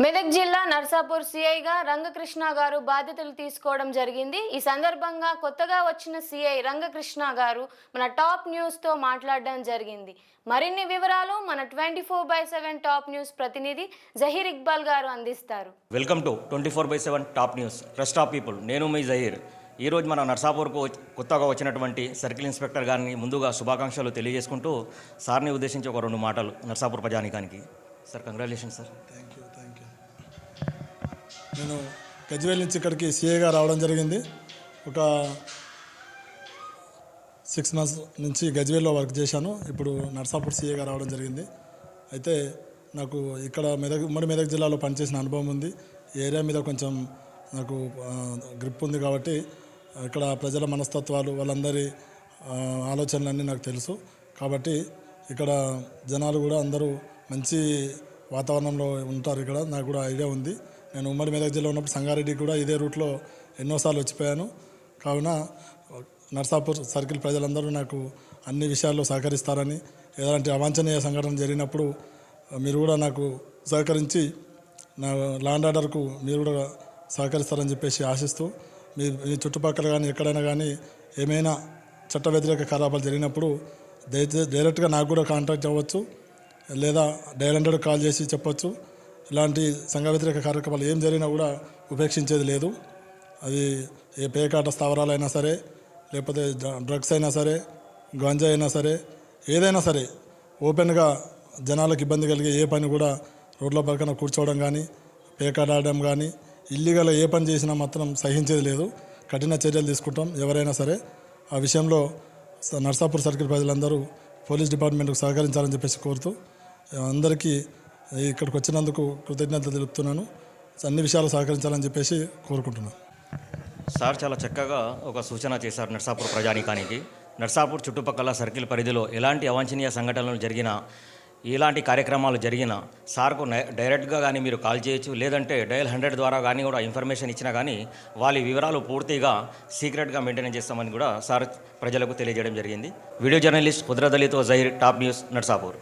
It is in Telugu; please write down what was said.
మెదక్ జిల్లా నర్సాపూర్ సిఐగా రంగకృష్ణ గారు బాధ్యతలు తీసుకోవడం జరిగింది. ఈ సందర్భంగా కొత్తగా వచ్చిన సిఐ రంగకృష్ణ గారు మన టాప్ న్యూస్తో మాట్లాడడం జరిగింది. మరిన్ని వివరాలు మన twenty four by seven top news ప్రతినిధి జహీర్ ఇక్బాల్ గారు అందిస్తారు. Welcome to twenty four by seven top news. Trust of people నేను మీ జహీర్. ఈరోజు మన నర్సాపూర్కు వచ్చి- కొత్తగా వచ్చినటువంటి సర్కిల్ ఇన్స్పెక్టర్ గారిని ముందుగా శుభాకాంక్షలు తెలియజేసుకుంటూ సార్ని ఉద్దేశించి ఒక రెండు మాటలు నర్సాపూర్ ప్రజానికానికి. సార్ కంగ్రాచులేషన్ సార్ నేను గజ్వేల్ నుంచి ఇక్కడికి సీఏగా రావడం జరిగింది. ఒక సిక్స్ మంత్స్ నుంచి గజ్వేల్లో వర్క్ చేశాను. ఇప్పుడు నర్సాపూర్ సీఏగా రావడం జరిగింది. అయితే నాకు ఇక్కడ మెదక్ ఉమ్మడి మెదక్ జిల్లాలో పనిచేసిన అనుభవం ఉంది. ఈ ఏరియా మీద కొంచెం నాకు గ్రిప్ ఉంది కాబట్టి ఇక్కడ ప్రజల మనస్తత్వాలు వాళ్ళందరి ఆలోచనలన్నీ నాకు తెలుసు. కాబట్టి ఇక్కడ జనాలు కూడా అందరూ మంచి వాతావరణంలో ఉంటారు. ఇక్కడ నాకు కూడా ఐడియా ఉంది. నేను ఉమ్మడి మెదక్ జిల్లా ఉన్నప్పుడు సంగారెడ్డి కూడా ఇదే రూట్లో ఎన్నోసార్లు వచ్చిపోయాను. కావున నర్సాపూర్ సర్కిల్ ప్రజలందరూ నాకు అన్ని విషయాల్లో సహకరిస్తారని ఎలాంటి అవాంఛనీయ సంఘటన జరిగినప్పుడు మీరు కూడా నాకు సహకరించి నా లాండ్ ఆర్డర్కు మీరు కూడా సహకరిస్తారని చెప్పేసి ఆశిస్తూ మీ మీ చుట్టుపక్కల కానీ ఎక్కడైనా కానీ ఏమైనా చట్ట వ్యతిరేక కార్యకలాపాలు జరిగినప్పుడు దయచేసి డైరెక్ట్గా నాకు కూడా కాంటాక్ట్ అవ్వచ్చు. లేదా డైల్ హండ్రెడ్ కాల్ చేసి చెప్పొచ్చు. ఇలాంటి సంఘ వ్యతిరేక కార్యక్రమాలు ఏం జరిగినా కూడా ఉపేక్షించేది లేదు. అది ఏ పేకాట స్థావరాలైనా సరే లేకపోతే డ్రగ్స్ అయినా సరే గంజా అయినా సరే ఏదైనా సరే ఓపెన్గా జనాలకు ఇబ్బంది కలిగే ఏ పని కూడా రోడ్ల పక్కన కూర్చోవడం కానీ పేకాట ఆడడం కానీ ఇల్లీగల్ ఏ పని చేసినా మాత్రం సహించేది లేదు. కఠిన చర్యలు తీసుకుంటాం ఎవరైనా సరే. ఆ విషయంలో స- నర్సాపూర్ సర్కిల్ ప్రజలందరూ పోలీస్ డిపార్ట్మెంట్కు సహకరించాలని చెప్పేసి కోరుతూ అందరికీ ఇక్కడికి వచ్చినందుకు కృతజ్ఞతలు తెలుపుతున్నాను. అన్ని విషయాలు సహకరించాలని చెప్పేసి కోరుకుంటున్నాను. సార్ చాలా చక్కగా ఒక సూచన చేశారు నర్సాపూర్ ప్రజానికానికి. నర్సాపూర్ చుట్టుపక్కల సర్కిల్ పరిధిలో ఎలాంటి అవాంఛనీయ సంఘటనలు జరిగినా ఎలాంటి కార్యక్రమాలు జరిగినా సార్కు నై- డైరెక్ట్గా కానీ మీరు కాల్ చేయొచ్చు లేదంటే డయల్ హండ్రెడ్ ద్వారా కానీ కూడా ఇన్ఫర్మేషన్ ఇచ్చినా కానీ వాళ్ళ వివరాలు పూర్తిగా సీక్రెట్గా మెయింటైన్ చేస్తామని కూడా సార్ ప్రజలకు తెలియజేయడం జరిగింది. వీడియో జర్నలిస్ట్ కుద్రదలితో జైర్ టాప్ న్యూస్ నర్సాపూర్.